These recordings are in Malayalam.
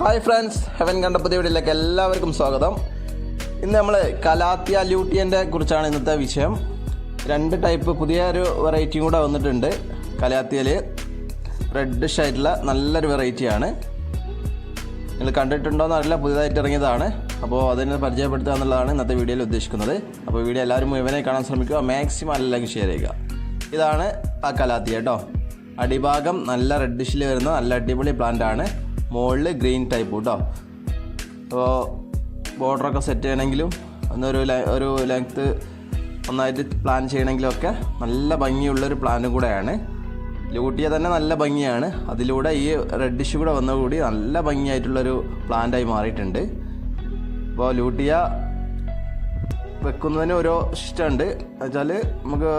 ഹായ് ഫ്രണ്ട്സ് ഹെവൻ കണ്ട പുതിയ വീഡിയോയിലേക്ക് എല്ലാവർക്കും സ്വാഗതം. ഇന്ന് നമ്മൾ കലാത്തിയ ലൂട്ടിയന്റെ കുറിച്ചാണ് ഇന്നത്തെ വിഷയം. രണ്ട് ടൈപ്പ് പുതിയ ഒരു വെറൈറ്റിയും കൂടെ വന്നിട്ടുണ്ട് കലാത്തിയയിൽ റെഡിഷ് ആയിട്ടുള്ള നല്ലൊരു വെറൈറ്റിയാണ് നിങ്ങൾ കണ്ടിട്ടുണ്ടോ എന്നറിയില്ല പുതിയതായിട്ട് ഇറങ്ങിയതാണ്. അപ്പോൾ അതിനെ പരിചയപ്പെടുത്തുക എന്നുള്ളതാണ് ഇന്നത്തെ വീഡിയോയിൽ ഉദ്ദേശിക്കുന്നത്. അപ്പോൾ വീഡിയോ എല്ലാവരും മുഴുവനെ കാണാൻ ശ്രമിക്കുക. മാക്സിമം എല്ലാവർക്കും ഷെയർ ചെയ്യുക. ഇതാണ് ആ കലാത്തിയ കേട്ടോ അടിഭാഗം നല്ല റെഡിഷിൽ വരുന്ന നല്ല അടിപൊളി പ്ലാന്റ് ആണ്. മുകളിൽ ഗ്രീൻ ടൈപ്പ് കേട്ടോ അപ്പോൾ ബോർഡറൊക്കെ സെറ്റ് ചെയ്യണമെങ്കിലും ഒന്നൊരു ഒരു ലെങ്ത്ത് ഒന്നായിട്ട് പ്ലാൻ ചെയ്യണമെങ്കിലും ഒക്കെ നല്ല ഭംഗിയുള്ളൊരു പ്ലാനും കൂടെയാണ്. ലൂട്ടിയ തന്നെ നല്ല ഭംഗിയാണ്. അതിലൂടെ ഈ റെഡിഷ് കൂടെ വന്നതുകൂടി നല്ല ഭംഗിയായിട്ടുള്ളൊരു പ്ലാന്റായി മാറിയിട്ടുണ്ട്. അപ്പോൾ ലൂട്ടിയ വെക്കുന്നതിന് ഓരോ ഇഷ്ടമുണ്ട് വെച്ചാൽ നമുക്ക്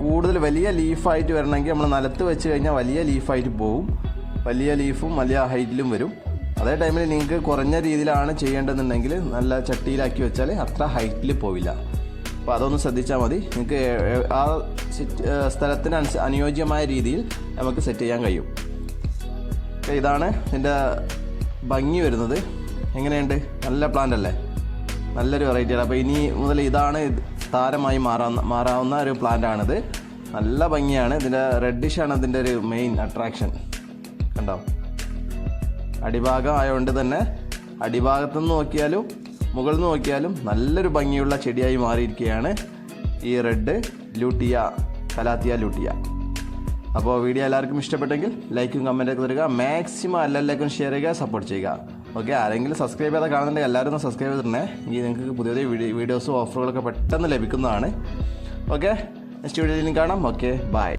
കൂടുതൽ വലിയ ലീഫായിട്ട് വരണമെങ്കിൽ നമ്മൾ നിലത്ത് വെച്ച് കഴിഞ്ഞാൽ വലിയ ലീഫായിട്ട് പോവും. വലിയ ലീഫും വലിയ ഹൈറ്റിലും വരും. അതേ ടൈമിൽ നിങ്ങൾക്ക് കുറഞ്ഞ രീതിയിലാണ് ചെയ്യേണ്ടതെന്നുണ്ടെങ്കിൽ നല്ല ചട്ടിയിലാക്കി വെച്ചാൽ അത്ര ഹൈറ്റിൽ പോവില്ല. അപ്പോൾ അതൊന്ന് ശ്രദ്ധിച്ചാൽ മതി. നിങ്ങൾക്ക് ആ സ്ഥലത്തിന് അനുയോജ്യമായ രീതിയിൽ നമുക്ക് സെറ്റ് ചെയ്യാൻ കഴിയും. ഇതാണ് എന്റെ ഭംഗി വരുന്നത്. എങ്ങനെയുണ്ട്? നല്ല പ്ലാന്റ് അല്ലേ? നല്ലൊരു വെറൈറ്റിയാണ് അപ്പോൾ ഇനി മുതൽ ഇതാണ് താരമായി മാറാവുന്ന മാറാവുന്ന ഒരു പ്ലാന്റ് ആണിത്. നല്ല ഭംഗിയാണ്. ഇതിന്റെ റെഡിഷാണ് ഇതിന്റെ ഒരു മെയിൻ അട്രാക്ഷൻ കണ്ടോ? അടിഭാഗം ആയതുകൊണ്ട് തന്നെ അടിഭാഗത്തു നിന്ന് നോക്കിയാലും മുകളിൽ നിന്ന് നോക്കിയാലും നല്ലൊരു ഭംഗിയുള്ള ചെടിയായി മാറിയിരിക്കുകയാണ് ഈ റെഡ് ലൂട്ടിയ കലാത്തിയ ലൂട്ടിയ. അപ്പോൾ വീഡിയോ എല്ലാവർക്കും ഇഷ്ടപ്പെട്ടെങ്കിൽ ലൈക്കും കമന്റൊക്കെ തരിക മാക്സിമം എല്ലാവർക്കും ഷെയർ ചെയ്യുക സപ്പോർട്ട് ചെയ്യുക. ഓക്കെ ആരെങ്കിലും സബ്സ്ക്രൈബ് ചെയ്താൽ കാണുന്നുണ്ടെങ്കിൽ എല്ലാവരും ഒന്ന് സബ്സ്ക്രൈബ് ചെയ്തിട്ടുണ്ടേ എങ്കിൽ നിങ്ങൾക്ക് പുതിയ പുതിയ വീഡിയോ വീഡിയോസും ഓഫറുകളൊക്കെ പെട്ടെന്ന് ലഭിക്കുന്നതാണ്. ഓക്കെ നെക്സ്റ്റ് വീഡിയോയിലും കാണാം. Okay bye.